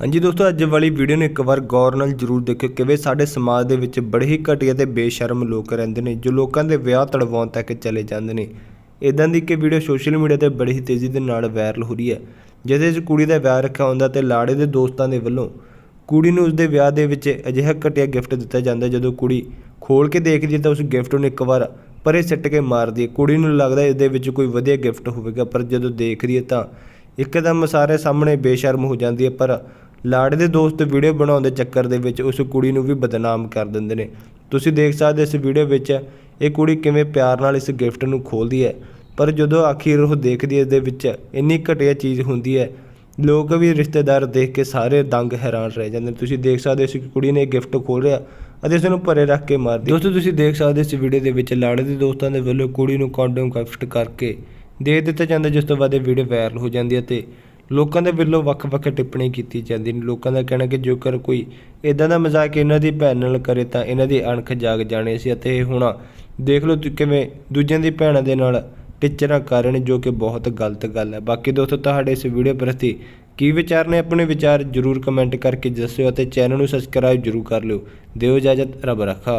ਹਾਂਜੀ ਦੋਸਤੋ, ਅੱਜ ਵਾਲੀ ਵੀਡੀਓ ਨੂੰ ਇੱਕ ਵਾਰ ਗੌਰ ਨਾਲ ਜਰੂਰ ਦੇਖਿਓ ਕਿਵੇਂ ਸਾਡੇ ਸਮਾਜ ਦੇ ਵਿੱਚ ਬੜੇ ਹੀ ਘਟੀਆ ਤੇ ਬੇਸ਼ਰਮ ਲੋਕ ਰਹਿੰਦੇ ਨੇ, ਜੋ ਲੋਕਾਂ ਦੇ ਵਿਆਹ ਤੜਵਾਉਣ ਤੱਕ ਚਲੇ ਜਾਂਦੇ ਨੇ। ਇਦਾਂ ਦੀ ਇੱਕ ਵੀਡੀਓ ਸੋਸ਼ਲ ਮੀਡੀਆ ਤੇ ਬੜੀ ਹੀ ਤੇਜ਼ੀ ਦੇ ਨਾਲ ਵਾਇਰਲ ਹੋ ਰਹੀ ਹੈ, ਜਿਹਦੇ ਵਿੱਚ ਕੁੜੀ ਦਾ ਵਿਆਹ ਰੱਖਿਆ ਹੁੰਦਾ ਤੇ ਲਾੜੇ ਦੇ ਦੋਸਤਾਂ ਦੇ ਵੱਲੋਂ ਕੁੜੀ ਨੂੰ ਉਸਦੇ ਵਿਆਹ ਦੇ ਵਿੱਚ ਅਜਿਹਾ ਘਟੀਆ ਗਿਫਟ ਦਿੱਤਾ ਜਾਂਦਾ ਜਦੋਂ ਕੁੜੀ ਖੋਲ ਕੇ ਦੇਖਦੀ ਹੈ ਤਾਂ ਉਸ ਗਿਫਟ ਨੂੰ ਇੱਕ ਵਾਰ ਪਰੇ ਸਿੱਟ ਕੇ ਮਾਰਦੀ ਹੈ। ਕੁੜੀ ਨੂੰ ਲੱਗਦਾ ਇਹਦੇ ਵਿੱਚ ਕੋਈ ਵਧੀਆ ਗਿਫਟ ਹੋਵੇਗਾ, ਪਰ ਜਦੋਂ ਦੇਖਦੀ ਹੈ ਤਾਂ ਇੱਕਦਮ ਸਾਰੇ ਸਾਹਮਣੇ ਬੇਸ਼ਰਮ ਹੋ ਜਾਂਦੀ ਹੈ, ਪਰ ਲਾੜੇ ਦੇ ਦੋਸਤ ਵੀਡੀਓ ਬਣਾਉਣ ਦੇ ਚੱਕਰ ਦੇ ਵਿੱਚ ਉਸ ਕੁੜੀ ਨੂੰ ਵੀ ਬਦਨਾਮ ਕਰ ਦਿੰਦੇ ਨੇ। ਤੁਸੀਂ ਦੇਖ ਸਕਦੇ ਇਸ ਵੀਡੀਓ ਵਿੱਚ ਇਹ ਕੁੜੀ ਕਿਵੇਂ ਪਿਆਰ ਨਾਲ ਇਸ ਗਿਫਟ ਨੂੰ ਖੋਲਦੀ ਹੈ। ਪਰ ਜਦੋਂ ਆਖਿਰ ਉਹ ਦੇਖਦੀ ਹੈ ਇਸ ਦੇ ਵਿੱਚ ਇੰਨੀ ਘਟੀਆ ਚੀਜ਼ ਹੁੰਦੀ ਹੈ, ਲੋਕ ਵੀ ਰਿਸ਼ਤੇਦਾਰ ਦੇਖ ਕੇ ਸਾਰੇ ਦੰਗ ਹੈਰਾਨ ਰਹਿ ਜਾਂਦੇ ਨੇ। ਤੁਸੀਂ ਦੇਖ ਸਕਦੇ ਹੋ ਇਸ ਕੁੜੀ ਨੇ ਗਿਫਟ ਖੋਲ ਰਿਹਾ ਅਤੇ ਇਸ ਨੂੰ ਭਰੇ ਰੱਖ ਕੇ ਮਾਰਦੀ ਦੋਸਤੋ, ਤੁਸੀਂ ਦੇਖ ਸਕਦੇ ਇਸ ਵੀਡੀਓ ਦੇ ਵਿੱਚ ਲਾੜੇ ਦੇ ਦੋਸਤਾਂ ਦੇ ਵੱਲੋਂ ਕੁੜੀ ਨੂੰ ਕੰਡੋਮ ਗਿਫਟ ਕਰਕੇ ਦੇ ਦਿੱਤਾ ਜਾਂਦਾ ਜਿਸ ਤੋਂ ਬਾਅਦ ਇਹ ਵੀਡੀਓ ਵਾਇਰਲ ਹੋ ਜਾਂਦੀ ਹੈ ਤੇ ਲੋਕਾਂ ਦੇ ਵੱਲੋਂ ਵੱਖ-ਵੱਖ ਟਿੱਪਣੀ ਕੀਤੀ ਜਾਂਦੀ ਨੇ। ਲੋਕਾਂ ਦਾ ਕਹਿਣਾ ਕਿ ਜੇਕਰ ਕੋਈ ਇਦਾਂ ਦਾ ਮਜ਼ਾਕ ਇਹਨਾਂ ਦੀ ਭੈਣ ਨਾਲ ਕਰੇ ਤਾਂ ਇਹਨਾਂ ਦੀ ਅਣਖ ਜਾਗ ਜਾਣੀ ਸੀ ਅਤੇ ਇਹ ਹੁਣ ਦੇਖ ਲਓ ਕਿਵੇਂ ਦੂਜਿਆਂ ਦੀ ਭੈਣਾਂ ਦੇ ਨਾਲ ਟਿੱਚਰਾਂ ਕਰ ਰਹੇ ਨੇ ਜੋ ਕਿ ਬਹੁਤ ਗਲਤ ਗੱਲ ਹੈ। ਬਾਕੀ ਦੋਸਤੋ, ਤੁਹਾਡੇ ਇਸ ਵੀਡੀਓ ਪ੍ਰਤੀ ਕੀ ਵਿਚਾਰ ਨੇ? ਆਪਣੇ ਵਿਚਾਰ ਜਰੂਰ ਕਮੈਂਟ ਕਰਕੇ ਦੱਸਿਓ ਅਤੇ ਚੈਨਲ ਨੂੰ ਸਬਸਕ੍ਰਾਈਬ ਜਰੂਰ ਕਰ ਲਿਓ। ਦਿਓ ਇਜਾਜ਼ਤ, ਰੱਬ ਰੱਖਾ।